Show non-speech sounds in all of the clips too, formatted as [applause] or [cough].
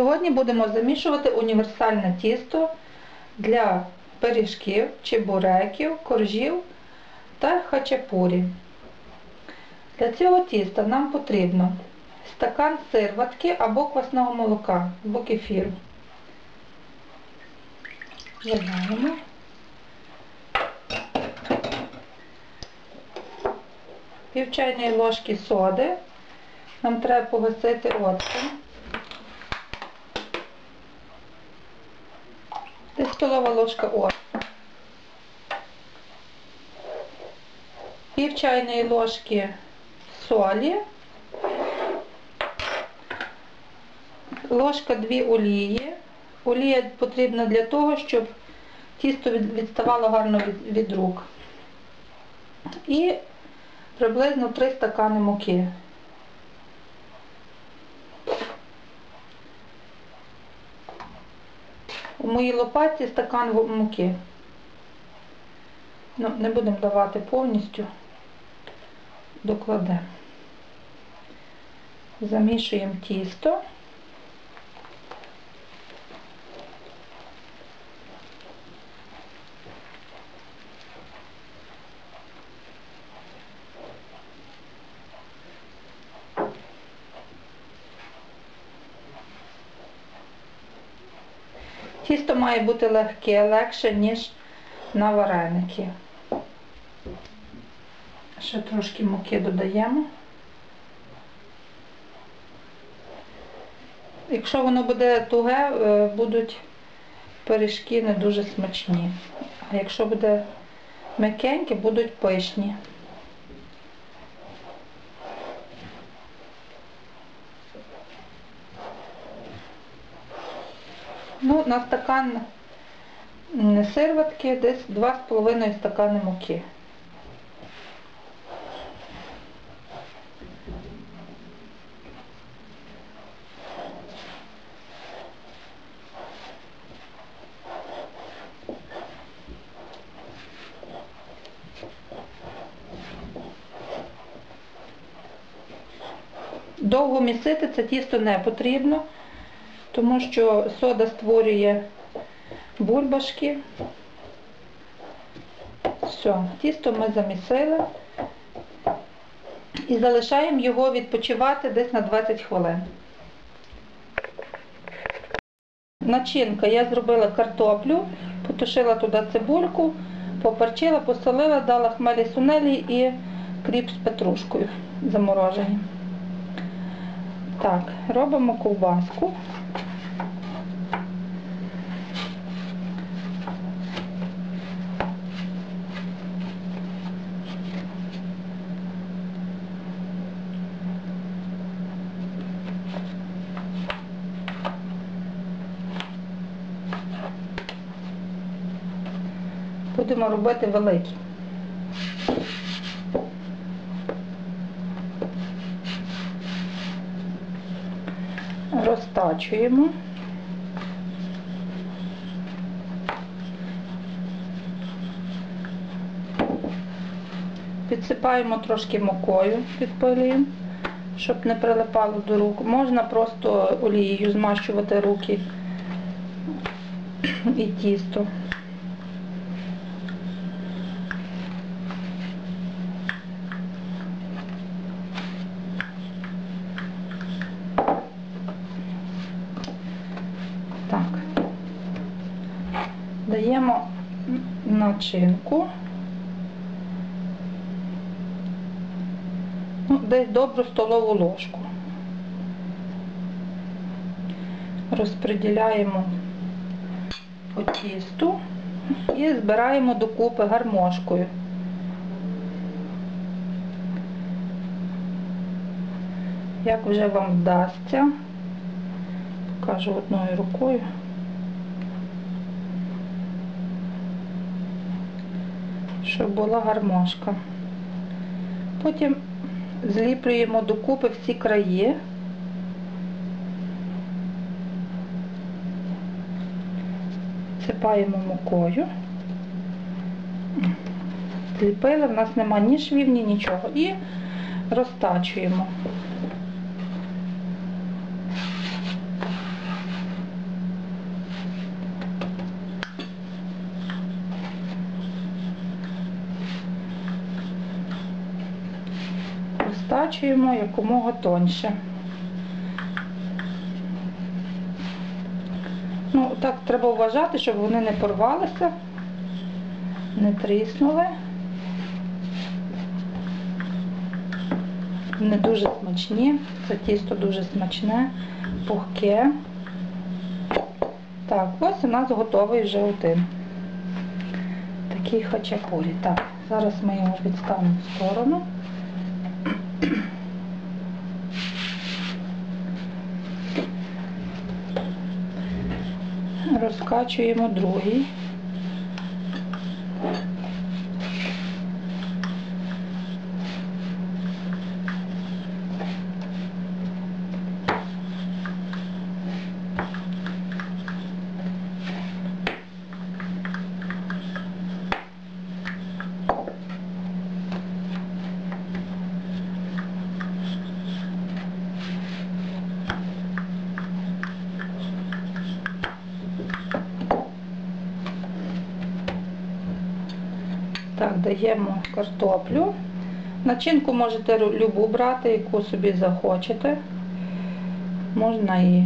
Сьогодні будемо замішувати універсальне тісто для пиріжків, чебуреків, коржів та хачапурі. Для цього тіста нам потрібно стакан сирватки або квасного молока, або кефіру. Вливаємо. Пів ложки соди. Нам треба погасити оцтом. Десь ложка оцту. Пів чайної ложки солі. Ложка дві олії. Олія потрібна для того, щоб тісто відставало гарно від, рук. І приблизно 3 стакани муки. У моїй лопатці стакан муки. Ну, не будемо давати повністю, докладемо. Замішуємо тісто. Тісто має бути легке, легше, ніж на вареники. Ще трошки муки додаємо. Якщо воно буде туге, е, будуть пиріжки не дуже смачні. А якщо буде м'якеньке, будуть пишні. Ну, на стакан м, сирватки десь 2,5 стакани муки. Довго місити це тісто не потрібно, тому що сода створює бульбашки. Все, тісто ми замісили і залишаємо його відпочивати десь на 20 хвилин. Начинка я зробила картоплю, потушила туди цибульку, поперчила, посолила, дала хмелі сунелі і кріп з петрушкою заморожені. Так, робимо ковбаску. Будемо робити великі. Розтачуємо. Підсипаємо трошки мукою, підпилюємо, щоб не прилипало до рук. Можна просто олією змащувати руки і тісто. Так. Даємо начинку. Ну, десь добру столову ложку. Розподіляємо по тісту і збираємо докупи гармошкою. Як вже вам вдасться, покажу одною рукою. Щоб була гармошка. Потім зліплюємо докупи всі краї. Сипаємо мукою. Зліпили, в нас нема ні швів, ні нічого. І розтачуємо. Розкачуємо якомога тоньше. Ну, так треба вважати, щоб вони не порвалися, не тріснули. Вони дуже смачні. Це тісто дуже смачне, пухке. Так, ось у нас готовий вже один. Такий хачапурі. Так, зараз ми його відставимо в сторону. Розкачуємо другий. Так, даємо картоплю. Начинку можете любу брати, яку собі захочете. Можна і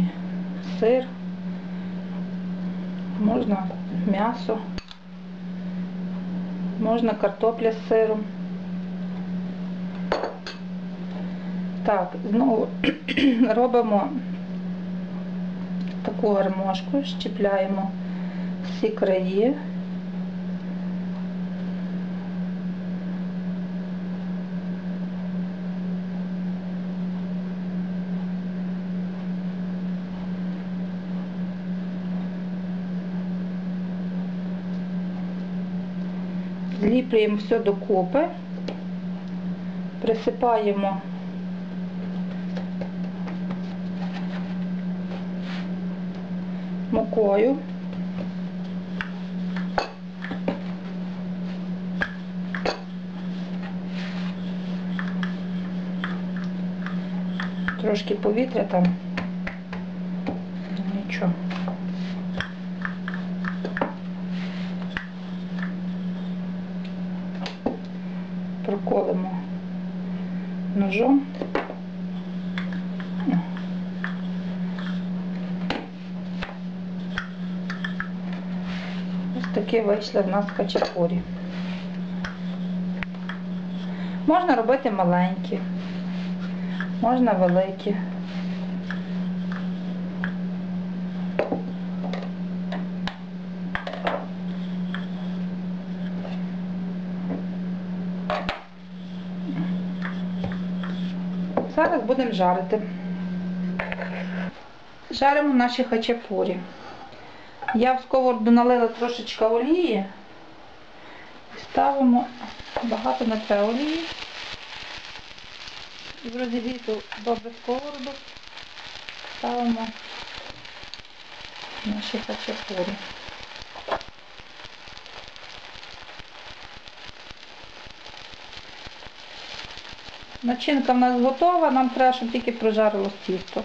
сир, можна м'ясо, можна картопля з сиром. Так, знову [clears throat] робимо таку гармошку, щіпляємо всі краї. Зліплюємо все докупи, присипаємо мукою. Трошки повітря там. Нічого. Проколимо ножом. Ось такі вийшли в нас хачапурі. Можна робити маленькі, можна великі. Зараз будемо жарити. Жаримо наші хачапурі. Я в сковороду налила трошечка олії. І ставимо багато не треба олії. В розігріту добре сковороду ставимо наші хачапурі. Начинка в нас готова, нам треба, щоб тільки прожарилось тісто.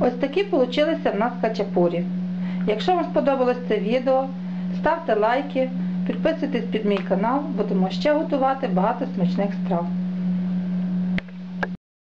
Ось такі получилися в нас хачапурі. Якщо вам сподобалось це відео, ставте лайки, підписуйтесь під мій канал, будемо ще готувати багато смачних страв.